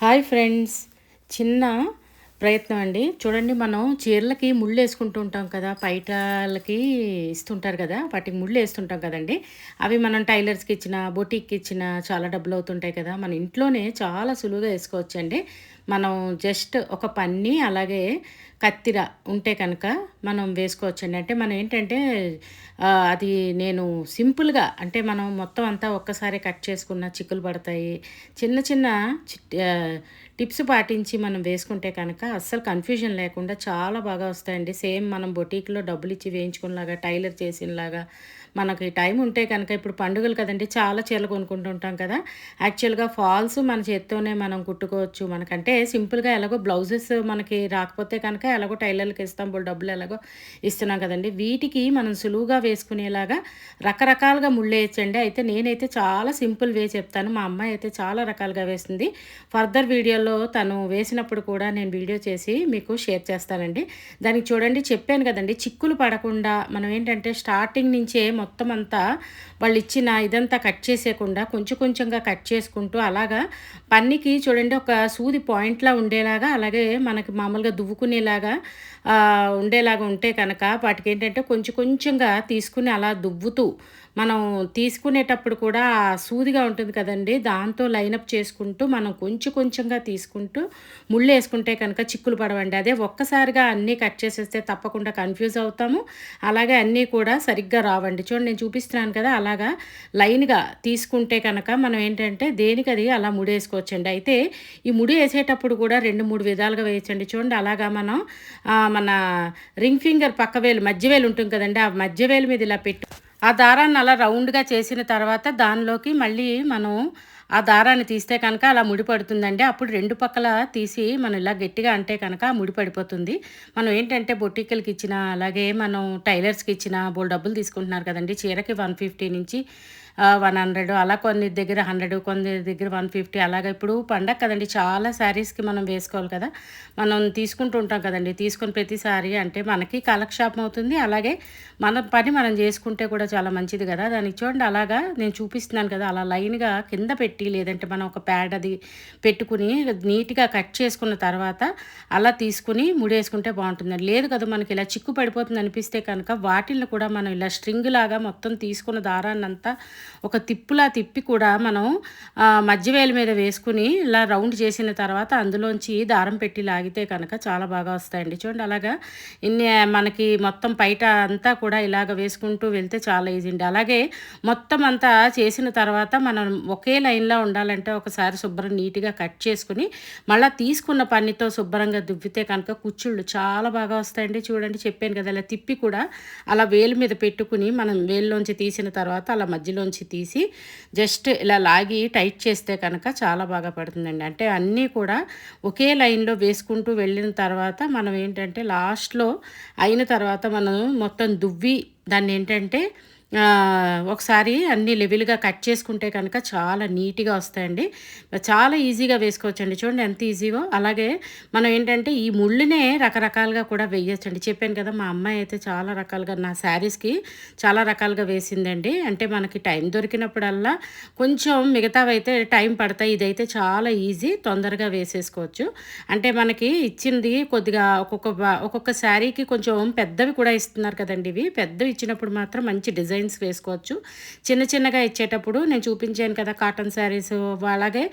Hi friends. చిన్న ప్రయత్నం అండి. చూడండి మనం చీరలకి ముళ్ళు వేసుకుంటూ ఉంటాం కదా పైటలకి ఇస్తుంటారు కదా వాటికి ముళ్ళు వేస్తుంటాం కదండి. అవి మనం టైలర్స్కి ఇచ్చిన బొటిక్కి ఇచ్చిన చాలా డబ్బులు అవుతుంటాయి కదా. మన ఇంట్లోనే చాలా సులువుగా వేసుకోవచ్చండి. మనం జస్ట్ ఒక పన్ని అలాగే కత్తిర ఉంటే కనుక మనం వేసుకోవచ్చండి. అంటే మనం ఏంటంటే అది నేను సింపుల్గా అంటే మనం మొత్తం అంతా ఒక్కసారి కట్ చేసుకున్న చిక్కులు పడతాయి. చిన్న చిన్న చిట్- టిప్స్ పాటించి మనం వేసుకుంటే కనుక అస్సలు కన్ఫ్యూజన్ లేకుండా చాలా బాగా వస్తాయండి. సేమ్ మనం బొటీక్లో డబ్బులు ఇచ్చి వేయించుకునేలాగా టైలర్ చేసినలాగా మనకి టైం ఉంటే కనుక ఇప్పుడు పండుగలు కదండి చాలా చీరలు కొనుక్కుంటుంటాం కదా. యాక్చువల్గా ఫాల్స్ మన చేత్తోనే మనం కుట్టుకోవచ్చు. మనకంటే సింపుల్గా ఎలాగో బ్లౌజెస్ మనకి రాకపోతే కనుక ఎలాగో టైలర్లకి ఇస్తాం బోల్ డబ్బులు ఎలాగో ఇస్తున్నాం కదండి. వీటికి మనం సులువుగా వేసుకునేలాగా రకరకాలుగా ముళ్ళు వేయచ్చండి అయితే నేనైతే చాలా సింపుల్ వే చెప్తాను. మా అమ్మాయి అయితే చాలా రకాలుగా వేస్తుంది ఫర్దర్ వీడియోలో తను వేసినప్పుడు కూడా నేను వీడియో చేసి మీకు షేర్ చేస్తానండి. దానికి చూడండి చెప్పాను కదండి చిక్కులు పడకుండా మనం ఏంటంటే స్టార్టింగ్ నుంచే మొత్తం అంతా వాళ్ళు ఇచ్చిన ఇదంతా కట్ చేసేయకుండా కొంచెం కొంచెంగా కట్ చేసుకుంటూ అలాగా పన్నికి చూడండి ఒక సూది పాయింట్ జాయింట్లా ఉండేలాగా అలాగే మనకి మామూలుగా దువ్వుకునేలాగా ఉండేలాగా ఉంటే కనుక వాటికి ఏంటంటే కొంచెం కొంచెంగా తీసుకుని అలా దువ్వుతూ మనం తీసుకునేటప్పుడు కూడా సూదిగా ఉంటుంది కదండి. దాంతో లైనప్ చేసుకుంటూ మనం కొంచెం కొంచెంగా తీసుకుంటూ ముళ్ళు వేసుకుంటే కనుక చిక్కులు పడవండి. అదే ఒక్కసారిగా అన్నీ కట్ చేసేస్తే తప్పకుండా కన్ఫ్యూజ్ అవుతాము. అలాగే అన్నీ కూడా సరిగ్గా రావండి. చూడండి నేను చూపిస్తున్నాను కదా అలాగా లైన్గా తీసుకుంటే కనుక మనం ఏంటంటే దేనికి అది అలా ముడేసుకోవచ్చండి అయితే ఈ ముడి వేసేటప్పుడు కూడా రెండు మూడు విధాలుగా వేయచ్చండి. చూడండి అలాగా మనం మన రింగ్ ఫింగర్ పక్క వేలు మధ్య వేలు ఉంటుంది కదండి. ఆ మధ్య వేలు మీద ఇలా పెట్టు ఆ దారాన్ని అలా రౌండ్గా చేసిన తర్వాత దానిలోకి మళ్ళీ మనం ఆ దారాన్ని తీస్తే కనుక అలా ముడిపడుతుందండి. అప్పుడు రెండు పక్కల తీసి మనం ఇలా గట్టిగా అంటే కనుక ముడిపడిపోతుంది మనం ఏంటంటే బొట్టికలకి ఇచ్చిన అలాగే మనం టైలర్స్కి ఇచ్చిన బోల్ డబ్బులు తీసుకుంటున్నారు కదండి. చీరకి వన్ ఫిఫ్టీ నుంచి వన్ హండ్రెడ్ అలా కొన్ని దగ్గర హండ్రెడ్ కొన్ని దగ్గర వన్ ఫిఫ్టీ అలాగే. ఇప్పుడు పండగ కదండి చాలా శారీస్కి మనం వేసుకోవాలి కదా. మనం తీసుకుంటూ ఉంటాం కదండి తీసుకుని ప్రతిసారి అంటే మనకి కాలక్షేపం అవుతుంది. అలాగే మన పని మనం చేసుకుంటే కూడా చాలా మంచిది కదా. దానికి చూడండి అలాగా నేను చూపిస్తున్నాను కదా అలా లైన్గా కింద పెట్టి లేదంటే మనం ఒక ప్యాడ్ అది పెట్టుకుని నీట్గా కట్ చేసుకున్న తర్వాత అలా తీసుకుని ముడేసుకుంటే బాగుంటుంది. లేదు కదా మనకి ఇలా చిక్కు పడిపోతుంది అనిపిస్తే కనుక వాటిల్లో కూడా మనం ఇలా స్ట్రింగ్ లాగా మొత్తం తీసుకున్న దారాన్ని అంతా ఒక తిప్పులా తిప్పి కూడా మనం ఆ, మీద వేసుకుని ఇలా రౌండ్ చేసిన తర్వాత అందులోంచి దారం పెట్టి లాగితే కనుక చాలా బాగా వస్తాయండి. చూడండి అలాగా ఇన్ని మనకి మొత్తం బయట అంతా కూడా ఇలాగ వేసుకుంటూ వెళ్తే చాలా ఈజీ అండి. అలాగే మొత్తం అంతా చేసిన తర్వాత మనం ఒకే లైన్లో ఉండాలంటే ఒకసారి శుభ్రం నీట్గా కట్ చేసుకుని మళ్ళీ తీసుకున్న పన్నితో శుభ్రంగా దువ్వితే కనుక కుచ్చుళ్ళు చాలా బాగా వస్తాయండి. చూడండి చెప్పాను కదా అలా తిప్పి కూడా అలా వేలు మీద పెట్టుకుని మనం వేలులోంచి తీసిన తర్వాత అలా మధ్యలోంచి తీసి జస్ట్ ఇలా లాగి టైట్ చేస్తే కనుక చాలా బాగా పడుతుందండి. అంటే అన్నీ కూడా ఒకే లైన్లో వేసుకుంటూ వెళ్ళిన తర్వాత మనం ఏంటంటే లాస్ట్లో అయిన తర్వాత మనం మొత్తం దువ్వి దాన్ని ఏంటంటే ఒకసారి అన్ని లెవెల్గా కట్ చేసుకుంటే కనుక చాలా నీట్గా వస్తాయండి. చాలా ఈజీగా వేసుకోవచ్చండి. చూడండి ఎంత ఈజీగా అలాగే మనం ఏంటంటే ఈ ముళ్ళునే రకరకాలుగా కూడా వేయచ్చండి. చెప్పాను కదా మా అమ్మాయి అయితే చాలా రకాలుగా నా శారీస్కి చాలా రకాలుగా వేసిందండి. అంటే మనకి టైం దొరికినప్పుడల్లా కొంచెం మిగతావైతే టైం పడతాయి. ఇదైతే చాలా ఈజీ తొందరగా వేసేసుకోవచ్చు. అంటే మనకి ఇచ్చింది కొద్దిగా ఒక్కొక్క ఒక్కొక్క శారీకి కొంచెం పెద్దవి కూడా ఇస్తున్నారు కదండి ఇవి. పెద్దవి ఇచ్చినప్పుడు మాత్రం మంచి డిజైన్ డిజైన్స్ వేసుకోవచ్చు. చిన్న చిన్నగా ఇచ్చేటప్పుడు నేను చూపించాను కదా కాటన్ శారీస్ అలాగే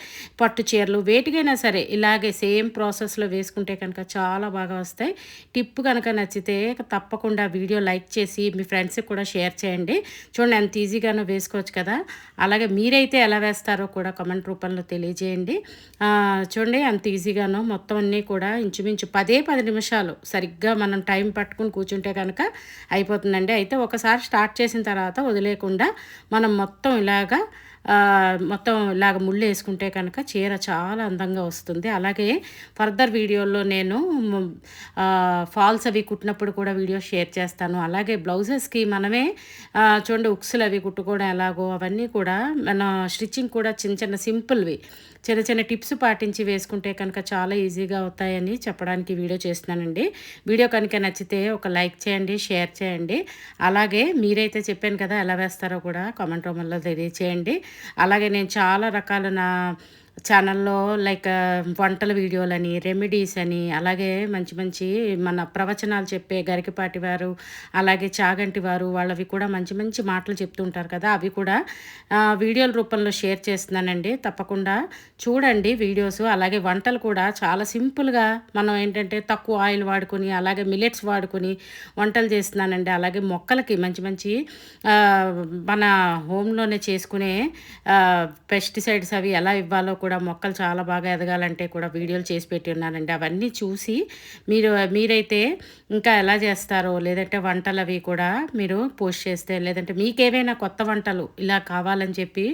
పట్టు చీరలు. వేటికైనా సరే ఇలాగే సేమ్ ప్రాసెస్లో వేసుకుంటే కనుక చాలా బాగా వస్తాయి. టిప్ కనుక నచ్చితే తప్పకుండా వీడియో లైక్ చేసి మీ ఫ్రెండ్స్కి కూడా షేర్ చేయండి. చూడండి ఎంత ఈజీగానో వేసుకోవచ్చు కదా. అలాగే మీరైతే ఎలా వేస్తారో కూడా కమెంట్ రూపంలో తెలియజేయండి. చూడండి అంత ఈజీగానో మొత్తం అన్నీ కూడా ఇంచుమించు పదే పది నిమిషాలు సరిగ్గా మనం టైం పట్టుకుని కూర్చుంటే కనుక అయిపోతుందండి. అయితే ఒకసారి స్టార్ట్ చేసిన తర్వాత తర్వాత వదిలేకుండా మనం మొత్తం ఇలాగా మొత్తం ఇలాగ ముళ్ళు వేసుకుంటే కనుక చీర చాలా అందంగా వస్తుంది. అలాగే ఫర్దర్ వీడియోలో నేను ఫాల్స్ అవి కుట్టినప్పుడు కూడా వీడియో షేర్ చేస్తాను. అలాగే బ్లౌజెస్కి మనమే చూడండి ఉక్సులు అవి కుట్టుకోవడం ఎలాగో అవన్నీ కూడా మన స్టిచ్చింగ్ కూడా చిన్న చిన్న సింపుల్వి. చిన్న చిన్న టిప్స్ పాటించి వేసుకుంటే కనుక చాలా ఈజీగా అవుతాయని చెప్పడానికి వీడియో చేస్తున్నానండి. వీడియో కనుక నచ్చితే ఒక లైక్ చేయండి షేర్ చేయండి. అలాగే మీరైతే చెప్పాను కదా ఎలా వేస్తారో కూడా కామెంట్ రూమ్లో తెలియచేయండి. అలాగే నేను చాలా రకాల నా ఛానల్లో లైక్ వంటల వీడియోలని రెమెడీస్ అని అలాగే మంచి మంచి మన ప్రవచనాలు చెప్పే గరికపాటి వారు అలాగే చాగంటి వారు వాళ్ళవి కూడా మంచి మంచి మాటలు చెప్తుంటారు కదా అవి కూడా వీడియోల రూపంలో షేర్ చేస్తున్నానండి. తప్పకుండా చూడండి వీడియోస్. అలాగే వంటలు కూడా చాలా సింపుల్గా మనం ఏంటంటే తక్కువ ఆయిల్ వాడుకొని అలాగే మిలెట్స్ వాడుకొని వంటలు చేస్తున్నానండి. అలాగే మొక్కలకి మంచి మంచి మన హోమ్లోనే చేసుకునే పెస్టిసైడ్స్ అవి ఎలా ఇవ్వాలో కూడా మొక్కలు చాలా బాగా ఎదగాలంటే కూడా వీడియోలు చేసి పెట్టి ఉన్నానండి. అవన్నీ చూసి మీరు మీరైతే ఇంకా ఎలా చేస్తారో లేదంటే వంటలు అవి కూడా మీరు పోస్ట్ చేస్తే లేదంటే మీకేమైనా కొత్త వంటలు ఇలా కావాలని చెప్పి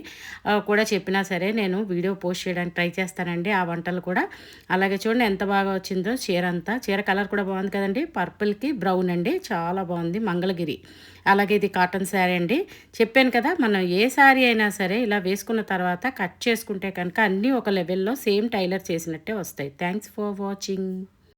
కూడా చెప్పినా సరే నేను వీడియో పోస్ట్ చేయడానికి ట్రై చేస్తానండి. ఆ వంటలు కూడా అలాగే చూడండి ఎంత బాగా వచ్చిందో చీర అంతా. చీర కలర్ కూడా బాగుంది కదండి. పర్పుల్కి బ్రౌన్ అండి. చాలా బాగుంది. మంగళగిరి. అలాగే ఇది కాటన్ శారీ అండి. చెప్పాను కదా మనం ఏ శారీ అయినా సరే ఇలా వేసుకున్న తర్వాత కట్ చేసుకుంటే కనుక అన్ని అన్నీ ఒక లెవెల్లో సేమ్ టైలర్ చేసినట్టే వస్తాయి. Thanks for watching